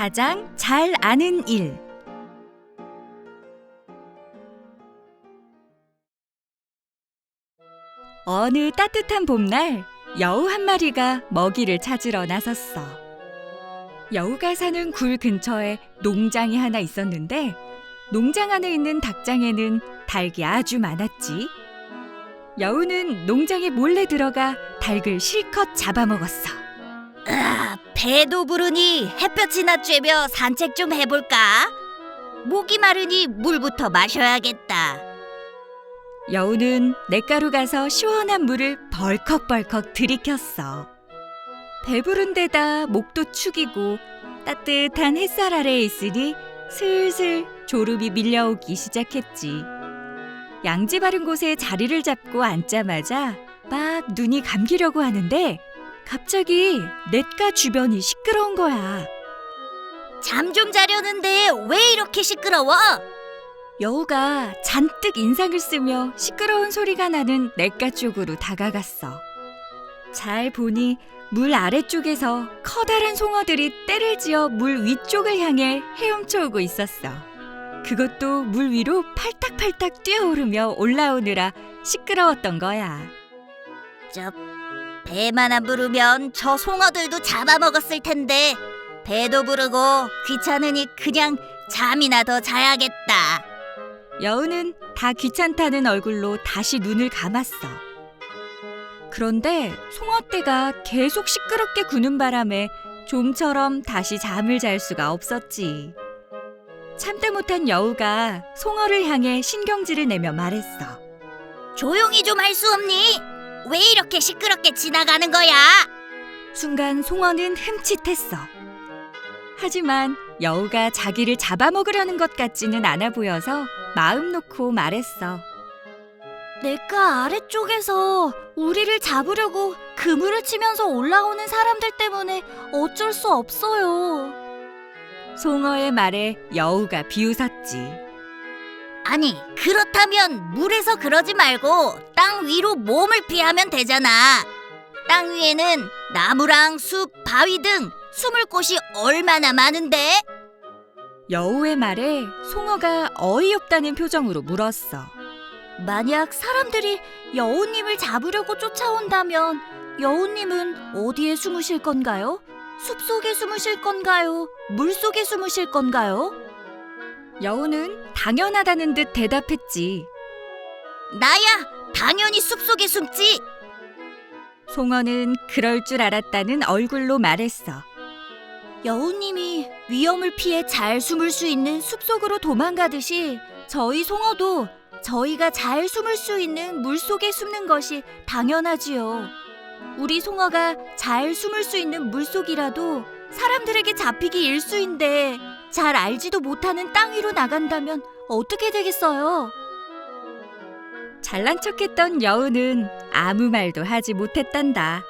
가장 잘 아는 일. 어느 따뜻한 봄날 여우 한 마리가 먹이를 찾으러 나섰어. 여우가 사는 굴 근처에 농장이 하나 있었는데 농장 안에 있는 닭장에는 닭이 아주 많았지. 여우는 농장에 몰래 들어가 닭을 실컷 잡아먹었어. 으아, 배도 부르니 햇볕이나 쬐며 산책 좀 해볼까? 목이 마르니 물부터 마셔야겠다. 여우는 냇가로 가서 시원한 물을 벌컥벌컥 들이켰어. 배부른 데다 목도 축이고 따뜻한 햇살 아래에 있으니 슬슬 졸음이 밀려오기 시작했지. 양지 바른 곳에 자리를 잡고 앉자마자 막 눈이 감기려고 하는데 갑자기 냇가 주변이 시끄러운 거야. 잠 좀 자려는데 왜 이렇게 시끄러워? 여우가 잔뜩 인상을 쓰며 시끄러운 소리가 나는 냇가 쪽으로 다가갔어. 잘 보니 물 아래쪽에서 커다란 송어들이 떼를 지어 물 위쪽을 향해 헤엄쳐 오고 있었어. 그것도 물 위로 팔딱팔딱 뛰어오르며 올라오느라 시끄러웠던 거야. 저 배만 안 부르면 저 송어들도 잡아먹었을 텐데 배도 부르고 귀찮으니 그냥 잠이나 더 자야겠다. 여우는 다 귀찮다는 얼굴로 다시 눈을 감았어. 그런데 송어떼가 계속 시끄럽게 구는 바람에 좀처럼 다시 잠을 잘 수가 없었지. 참다 못한 여우가 송어를 향해 신경질을 내며 말했어. 조용히 좀 할 수 없니? 왜 이렇게 시끄럽게 지나가는 거야? 순간 송어는 흠칫했어. 하지만 여우가 자기를 잡아먹으려는 것 같지는 않아 보여서 마음 놓고 말했어. 내가 아래쪽에서 우리를 잡으려고 그물을 치면서 올라오는 사람들 때문에 어쩔 수 없어요. 송어의 말에 여우가 비웃었지. 아니, 그렇다면 물에서 그러지 말고 땅 위로 몸을 피하면 되잖아. 땅 위에는 나무랑 숲, 바위 등 숨을 곳이 얼마나 많은데? 여우의 말에 송어가 어이없다는 표정으로 물었어. 만약 사람들이 여우님을 잡으려고 쫓아온다면 여우님은 어디에 숨으실 건가요? 숲 속에 숨으실 건가요? 물 속에 숨으실 건가요? 여우는 당연하다는 듯 대답했지. 나야 당연히 숲 속에 숨지. 송어는 그럴 줄 알았다는 얼굴로 말했어. 여우님이 위험을 피해 잘 숨을 수 있는 숲 속으로 도망가듯이 저희 송어도 저희가 잘 숨을 수 있는 물 속에 숨는 것이 당연하지요. 우리 송어가 잘 숨을 수 있는 물 속이라도 사람들에게 잡히기 일수인데 잘 알지도 못하는 땅 위로 나간다면 어떻게 되겠어요? 잘난 척했던 여우는 아무 말도 하지 못했단다.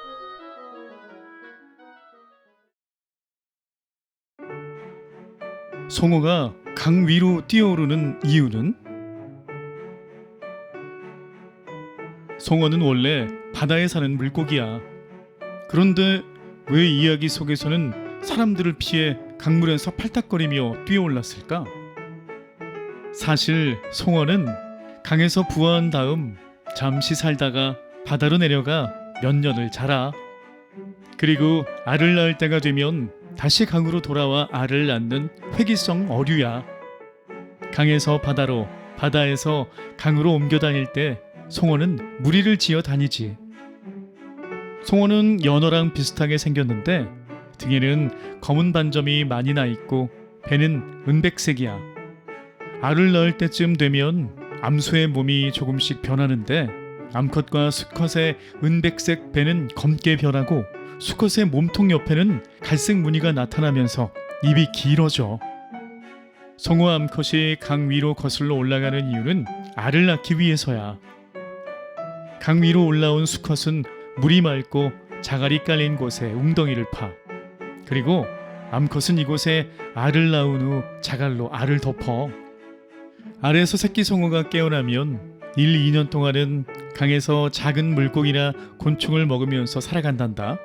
송어가 강 위로 뛰어오르는 이유는 송어는 원래 바다에 사는 물고기야. 그런데 왜 이야기 속에서는 사람들을 피해 강물에서 팔딱거리며 뛰어올랐을까? 사실 송어는 강에서 부화한 다음 잠시 살다가 바다로 내려가 몇 년을 자라. 그리고 알을 낳을 때가 되면 다시 강으로 돌아와 알을 낳는 회기성 어류야. 강에서 바다로, 바다에서 강으로 옮겨 다닐 때 송어는 무리를 지어 다니지. 송어는 연어랑 비슷하게 생겼는데 등에는 검은 반점이 많이 나 있고 배는 은백색이야. 알을 낳을 때쯤 되면 암소의 몸이 조금씩 변하는데 암컷과 수컷의 은백색 배는 검게 변하고 수컷의 몸통 옆에는 갈색 무늬가 나타나면서 입이 길어져. 송어 암컷이 강 위로 거슬러 올라가는 이유는 알을 낳기 위해서야. 강 위로 올라온 수컷은 물이 맑고 자갈이 깔린 곳에 웅덩이를 파. 그리고 암컷은 이곳에 알을 낳은 후 자갈로 알을 덮어. 알에서 새끼 송어가 깨어나면 1, 2년 동안은 강에서 작은 물고기나 곤충을 먹으면서 살아간단다.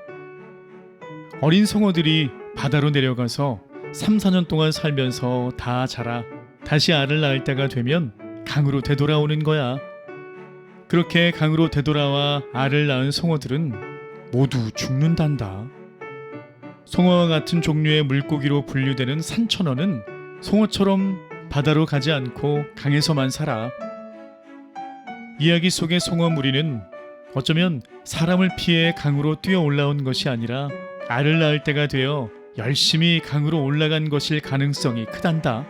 어린 송어들이 바다로 내려가서 3, 4년 동안 살면서 다 자라 다시 알을 낳을 때가 되면 강으로 되돌아오는 거야. 그렇게 강으로 되돌아와 알을 낳은 송어들은 모두 죽는단다. 송어와 같은 종류의 물고기로 분류되는 산천어는 송어처럼 바다로 가지 않고 강에서만 살아. 이야기 속의 송어 무리는 어쩌면 사람을 피해 강으로 뛰어 올라온 것이 아니라 알을 낳을 때가 되어 열심히 강으로 올라간 것일 가능성이 크단다.